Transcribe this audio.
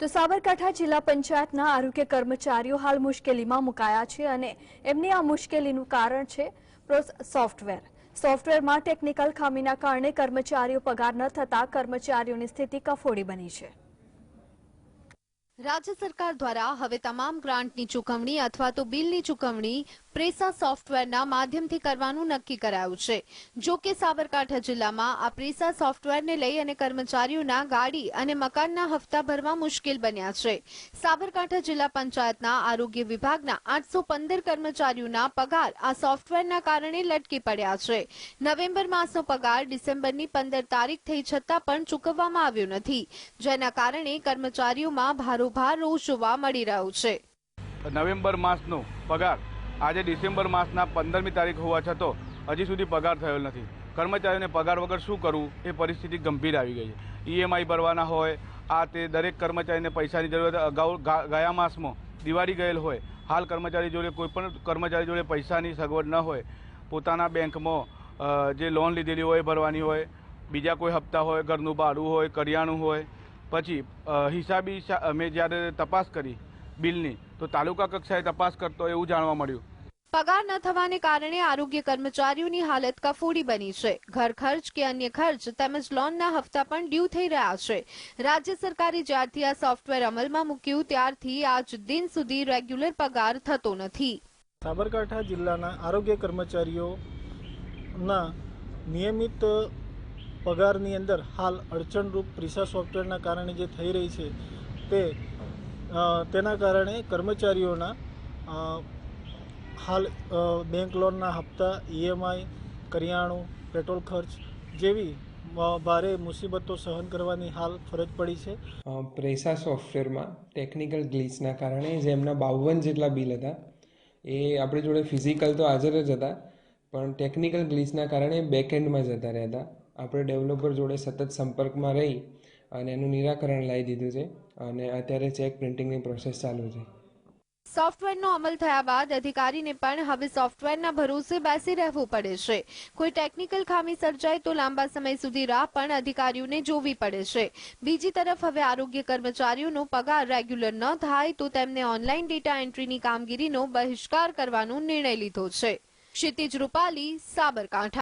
તો સાબરકાંઠા જિલ્લા પંચાયતના આરોગ્ય કર્મચારીઓ હાલ મુશ્કેલીમાં મુકાયા છે અને એમની આ મુશ્કેલીનું કારણ છે સોફ્ટવેર. સોફ્ટવેરમાં ટેકનિકલ ખામીના કારણે કર્મચારીઓ પગાર ન થતા કર્મચારીઓની સ્થિતિ કફોડી બની છે. રાજ્ય સરકાર દ્વારા હવે તમામ ગ્રાન્ટની ચૂકવણી અથવા તો બિલની ચૂકવણી પ્રેસા સોફ્ટવેરના માધ્યમથી કરવાનું નક્કી કરાયું છે. જો કે સાબરકાંઠા જિલ્લામાં આ પ્રેસા સોફ્ટવેરને લઈ અને કર્મચારીઓના ગાડી અને મકાનના હપ્તા ભરવા મુશ્કેલ બન્યા છે. સાબરકાંઠા જિલ્લા પંચાયતના આરોગ્ય વિભાગના આઠસો પંદર કર્મચારીઓના પગાર આ સોફ્ટવેરના કારણે લટકી પડ્યા છે. નવેમ્બર માસનો પગાર ડિસેમ્બરની પંદર તારીખ થઈ છતાં પણ ચૂકવવામાં આવ્યો નથી. જેના કારણે કર્મચારીઓમાં ભારોભાર રોષ જોવા મળી રહ્યું છે. નવેમ્બર માસનો પગાર. આજે ડિસેમ્બર માસના પંદરમી તારીખ હોવા છતાં હજી સુધી પગાર થયો નથી. કર્મચારીઓને પગાર વગર શું કરવું એ પરિસ્થિતિ ગંભીર આવી ગઈ છે. ઈએમઆઈ ભરવાના હોય, આ તે દરેક કર્મચારીને પૈસાની જરૂરત અગાઉ ગયા માસમાં દિવાળી ગયેલ હોય, હાલ કર્મચારી જોડે કોઈ પણ કર્મચારી જોડે પૈસાની સગવડ ન હોય, પોતાના બેંકમાં જે લોન લીધેલી હોય ભરવાની હોય, બીજા કોઈ હપ્તા હોય, ઘરનું ભાડું હોય, કરિયાણું હોય પછી હિસાબી મેં જ્યારે તપાસ કરી બિલની તો તાલુકા કક્ષાએ તપાસ કરતો એવું જાણવા મળ્યું. પગાર ન થવાને કારણે આરોગ્ય કર્મચારીઓની હાલત કફોડી બની છે. ઘર ખર્ચ કે અન્ય ખર્ચ તેમજ લોનના હપ્તા પણ ડ્યુ થઈ રહ્યા છે. રાજ્ય સરકારે જ્યારથી આ સોફ્ટવેર અમલમાં મૂક્યું ત્યારથી આજ દિન સુધી રેગ્યુલર પગાર થતો નથી. સાબરકાંઠા જિલ્લાના આરોગ્ય કર્મચારીઓના નિયમિત પગારની અંદર હાલ અડચણરૂપ પ્રિસા સોફ્ટવેરના કારણે જે થઈ રહી છે તે તેના કારણે કર્મચારીઓના હાલ બેંક લોનના હપ્તા ઈએમઆઈ કરિયાણું, પેટ્રોલ ખર્ચ જેવી ભારે મુસીબતો સહન કરવાની હાલ ફરજ પડી છે. પ્રેસા સોફ્ટવેરમાં ટેકનિકલ ગ્લિચના કારણે જેમના બાવન જેટલા બિલ હતા, એ આપણી જોડે ફિઝિકલ તો હાજર જ હતા, પણ ટેકનિકલ ગ્લિચના કારણે બેકએન્ડમાં જતા રહેતા આપણે ડેવલપર જોડે સતત સંપર્કમાં રહી અને એનું નિરાકરણ લાવી દીધું છે અને અત્યારે ચેક પ્રિન્ટિંગની પ્રોસેસ ચાલુ છે. સોફ્ટવેરનો અમલ થયા બાદ અધિકારીને પણ હવે સોફ્ટવેરના ભરોસે બેસી રહેવું પડે છે. કોઈ ટેકનિકલ ખામી સર્જાય તો લાંબા સમય સુધી રાહ પણ અધિકારીઓને જોવી પડે છે. બીજી તરફ હવે આરોગ્ય કર્મચારીઓનો પગાર રેગ્યુલર ન થાય તો તેમને ઓનલાઈન ડેટા એન્ટ્રીની કામગીરીનો બહિષ્કાર કરવાનો નિર્ણય લીધો છે. ક્ષિતિજ રૂપાલી, સાબરકાંઠા.